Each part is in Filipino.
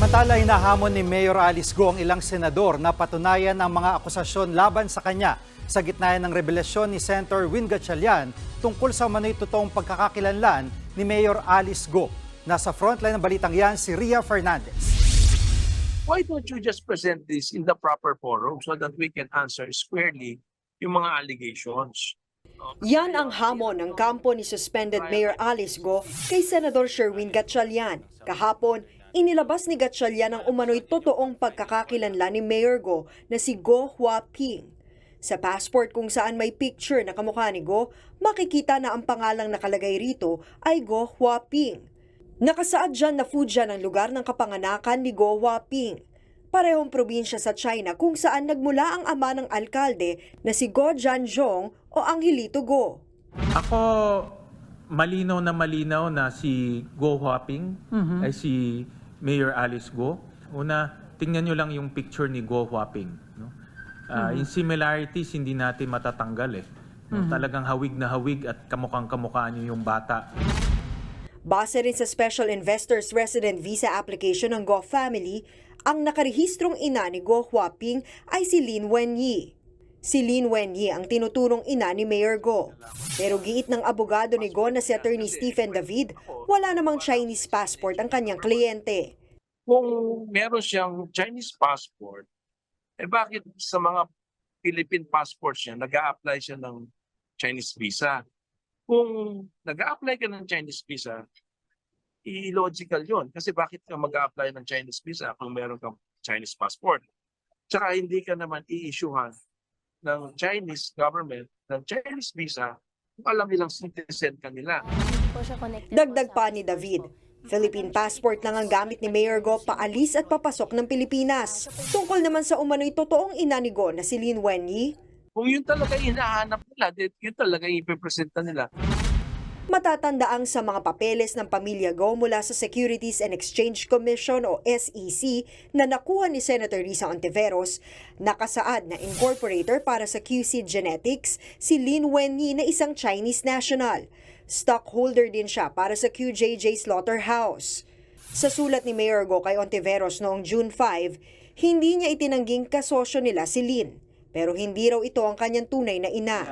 Samantala, hinahamon ni Mayor Alice Go ang ilang senador na patunayan ang mga akusasyon laban sa kanya sa gitna ng revelasyon ni Senator Win Gatchalian tungkol sa umano'y totoong pagkakakilanlan ni Mayor Alice Go. Nasa frontline ng balitang yan si Ria Fernandez. why don't you just present this in the proper forum so that we can answer squarely yung mga allegations? Yan ang hamon ng kampo ni suspended Mayor Alice Go kay Senador Sherwin Gatchalian. Kahapon, inilabas ni Gatchalian ang umano'y totoong pagkakakilanlan ni Mayor Go na si Go Huaping. Sa passport kung saan may picture na kamukha ni Go, makikita na ang pangalang nakalagay rito ay Go Huaping. Nakasaad dyan na Fujian ang lugar ng kapanganakan ni Go Huaping. Parehong probinsya sa China kung saan nagmula ang ama ng alkalde na si Go Jianzhong o Angelito Go. Ako, malinaw na malinaw na si Go Huaping ay si Mayor Alice Go. Una, tingnan nyo lang yung picture ni Go Huaping. No? Ah, Yung similarities, hindi natin matatanggal eh. No? Talagang hawig na hawig at kamukhang kamukha niyo yung bata. Base rin sa Special Investors Resident Visa application ng Go family, ang nakarehistrong ina ni Go Huaping ay si Lin Wenyi. Si Lin Wenyi ang tinuturong ina ni Mayor Go. Pero giit ng abogado ni Go na si Attorney Stephen David, wala namang Chinese passport ang kanyang kliyente. Kung meron siyang Chinese passport, eh bakit sa mga Philippine passports niya, nag apply siya ng Chinese visa? Kung nag apply ka ng Chinese visa, illogical yon Kasi bakit ka mag apply ng Chinese visa kung meron kang Chinese passport? Tsaka hindi ka naman i-issuehan ng Chinese government ng Chinese visa kung alam nilang citizen ka nila. po siya connected Dagdag pa ni David, Philippine passport lang ang gamit ni Mayor Go paalis at papasok ng Pilipinas. Tungkol naman sa umano'y totoong ina ni Go na si Lin Wenyi, Kung yun talaga hinahanap nila, yun talaga ipipresenta nila. Matatandaang sa mga papeles ng pamilya Go mula sa Securities and Exchange Commission o SEC na nakuha ni Senator Risa Ontiveros, nakasaad na incorporator para sa QC Genetics si Lin Wenyi na isang Chinese national. Stockholder din siya para sa QJJ Slaughterhouse. Sa sulat ni Mayor Go kay Ontiveros noong June 5, hindi niya itinangging kasosyo nila si Lin. Pero hindi raw ito ang kanyang tunay na ina.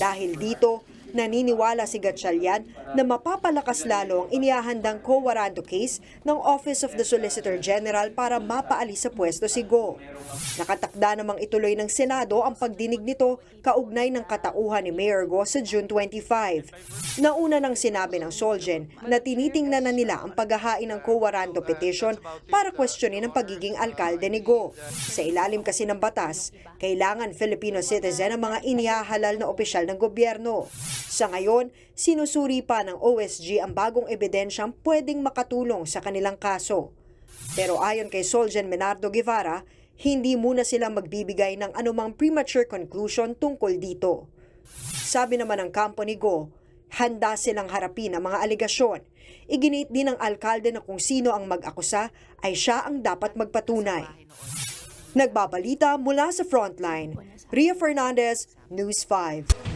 Dahil dito, naniniwala si Gatchalian na mapapalakas lalo ang inihahandang co-warranto case ng Office of the Solicitor General para mapaalis sa pwesto si Go. Nakatakda namang ituloy ng Senado ang pagdinig nito kaugnay ng katauhan ni Mayor Go sa June 25. Nauna nang sinabi ng Solgen na tinitingnan na nila ang paghahain ng co-warranto petition para questionin ang pagiging alkalde ni Go. Sa ilalim kasi ng batas, kailangan Filipino citizen ang mga inihahalal na opisyal ng gobyerno. Sa ngayon, sinusuri pa ng OSG ang bagong ebidensyang pwedeng makatulong sa kanilang kaso. Pero ayon kay Solgen Menardo Guevara, hindi muna sila magbibigay ng anumang premature conclusion tungkol dito. Sabi naman ng kampo ni Go, handa silang harapin ang mga aligasyon. Iginit din ng alkalde na kung sino ang mag-akusa ay siya ang dapat magpatunay. Nagbabalita mula sa Frontline, Ria Fernandez, News 5.